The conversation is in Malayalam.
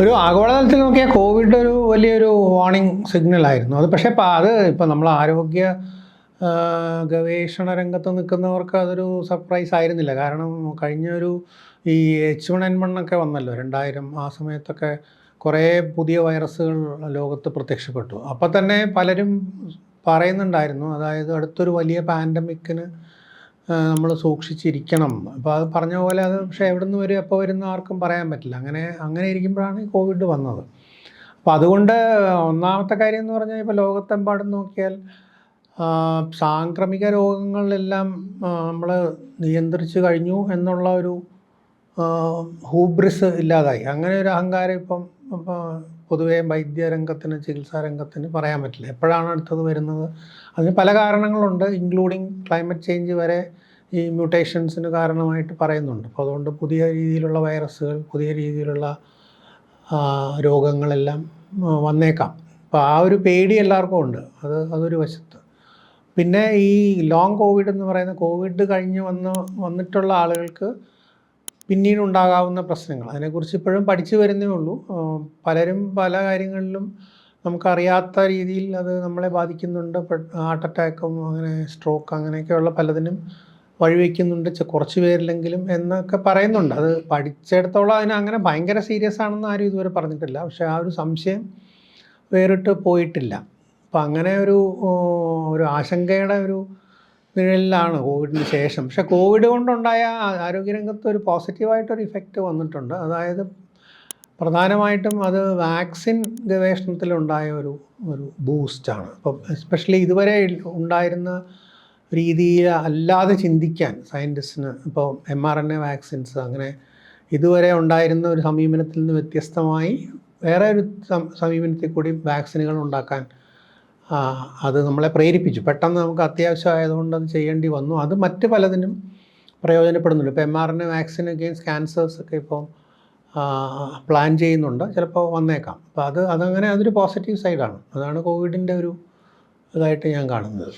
ഒരു ആഗോളതലത്തിൽ നോക്കിയാൽ കോവിഡ് ഒരു വലിയൊരു വാർണിംഗ് സിഗ്നൽ ആയിരുന്നു. അത് പക്ഷേ ഇപ്പം അത് ഇപ്പം നമ്മൾ ആരോഗ്യ ഗവേഷണ രംഗത്ത് നിൽക്കുന്നവർക്ക് അതൊരു സർപ്രൈസ് ആയിരുന്നില്ല. കാരണം കഴിഞ്ഞൊരു ഈ എച്ച് വൺ എൻ വൺ ഒക്കെ വന്നല്ലോ. രണ്ടായിരം ആ സമയത്തൊക്കെ കുറേ പുതിയ വൈറസുകൾ ലോകത്ത് പ്രത്യക്ഷപ്പെട്ടു. അപ്പോൾ തന്നെ പലരും പറയുന്നുണ്ടായിരുന്നു. അതായത് അടുത്തൊരു വലിയ പാൻഡമിക്കിന് നമ്മൾ സൂക്ഷിച്ചിരിക്കണം. അപ്പോൾ അത് പറഞ്ഞ പോലെ അത് പക്ഷേ എവിടെ നിന്ന് വരും എപ്പോൾ വരുന്ന ആർക്കും പറയാൻ പറ്റില്ല. അങ്ങനെ അങ്ങനെ ഇരിക്കുമ്പോഴാണ് കോവിഡ് വന്നത്. അപ്പോൾ അതുകൊണ്ട് ഒന്നാമത്തെ കാര്യം എന്ന് പറഞ്ഞാൽ ഇപ്പോൾ ലോകത്തെമ്പാടും നോക്കിയാൽ സാംക്രമിക രോഗങ്ങളെല്ലാം നമ്മൾ നിയന്ത്രിച്ചു കഴിഞ്ഞു എന്നുള്ള ഒരു ഹൂബ്രിസ് ഇല്ലാതായി. അങ്ങനെ ഒരു അഹങ്കാരം ഇപ്പം പൊതുവേ വൈദ്യരംഗത്തിന് ചികിത്സാ രംഗത്തിന് പറയാൻ പറ്റില്ല. എപ്പോഴാണ് അടുത്തത് വരുന്നത്? അതിന് പല കാരണങ്ങളുണ്ട് ഇൻക്ലൂഡിങ് ക്ലൈമറ്റ് ചേഞ്ച് വരെ ഈ മ്യൂട്ടേഷൻസിന് കാരണമായിട്ട് പറയുന്നുണ്ട്. അപ്പോൾ അതുകൊണ്ട് പുതിയ രീതിയിലുള്ള വൈറസുകൾ പുതിയ രീതിയിലുള്ള രോഗങ്ങളെല്ലാം വന്നേക്കാം. അപ്പോൾ ആ ഒരു പേടി എല്ലാവർക്കും ഉണ്ട്. അത് അതൊരു വശത്ത്. പിന്നെ ഈ ലോങ് കോവിഡ് എന്ന് പറയുന്ന കോവിഡ് കഴിഞ്ഞ് വന്ന് വന്നിട്ടുള്ള ആളുകൾക്ക് പിന്നീട് ഉണ്ടാകാവുന്ന പ്രശ്നങ്ങൾ. അതിനെക്കുറിച്ച് ഇപ്പോഴും പഠിച്ചു വരുന്നേ ഉള്ളൂ. പലരും പല കാര്യങ്ങളിലും നമുക്കറിയാത്ത രീതിയിൽ അത് നമ്മളെ ബാധിക്കുന്നുണ്ട്. ഹാർട്ട് അറ്റാക്കും അങ്ങനെ സ്ട്രോക്ക് അങ്ങനെയൊക്കെയുള്ള പലതിനും വഴിവെക്കുന്നുണ്ട്. കുറച്ച് പേരിലെങ്കിലും എന്നൊക്കെ പറയുന്നുണ്ട്. അത് പഠിച്ചിടത്തോളം അതിന് അങ്ങനെ ഭയങ്കര സീരിയസ് ആണെന്ന് ആരും ഇതുവരെ പറഞ്ഞിട്ടില്ല. പക്ഷേ ആ ഒരു സംശയം വേറിട്ട് പോയിട്ടില്ല. അപ്പം അങ്ങനെ ഒരു ഒരു ആശങ്കയുടെ ഒരു നിഴലിലാണ് കോവിഡിന് ശേഷം. പക്ഷെ കോവിഡ് കൊണ്ടുണ്ടായ ആരോഗ്യരംഗത്ത് ഒരു പോസിറ്റീവായിട്ടൊരു ഇഫക്റ്റ് വന്നിട്ടുണ്ട്. അതായത് പ്രധാനമായിട്ടും അത് വാക്സിൻ ഗവേഷണത്തിലുണ്ടായ ഒരു ഒരു ബൂസ്റ്റാണ് അപ്പം എസ്പെഷ്യലി ഇതുവരെ ഉണ്ടായിരുന്ന രീതിയിൽ അല്ലാതെ ചിന്തിക്കാൻ സയന്റിസ്റ്റിന് ഇപ്പോൾ M R N A vaccines അങ്ങനെ ഇതുവരെ ഉണ്ടായിരുന്ന ഒരു സമീപനത്തിൽ നിന്ന് വ്യത്യസ്തമായി വേറെ ഒരു സമീപനത്തിൽ കൂടി വാക്സിനുകൾ ഉണ്ടാക്കാൻ അത് നമ്മളെ പ്രേരിപ്പിച്ചു. പെട്ടെന്ന് നമുക്ക് അത്യാവശ്യമായതുകൊണ്ട് അത് ചെയ്യേണ്ടി വന്നു. അത് മറ്റ് പലതിനും പ്രയോജനപ്പെടുന്നുണ്ട്. ഇപ്പോൾ M R N vaccine against cancers ഒക്കെ ഇപ്പോൾ പ്ലാൻ ചെയ്യുന്നുണ്ട്. ചിലപ്പോൾ വന്നേക്കാം. അപ്പോൾ അത് അതങ്ങനെ അതൊരു പോസിറ്റീവ് സൈഡാണ് അതാണ് കോവിഡിന്റെ ഒരു ഇതായിട്ട് ഞാൻ കാണുന്നത്.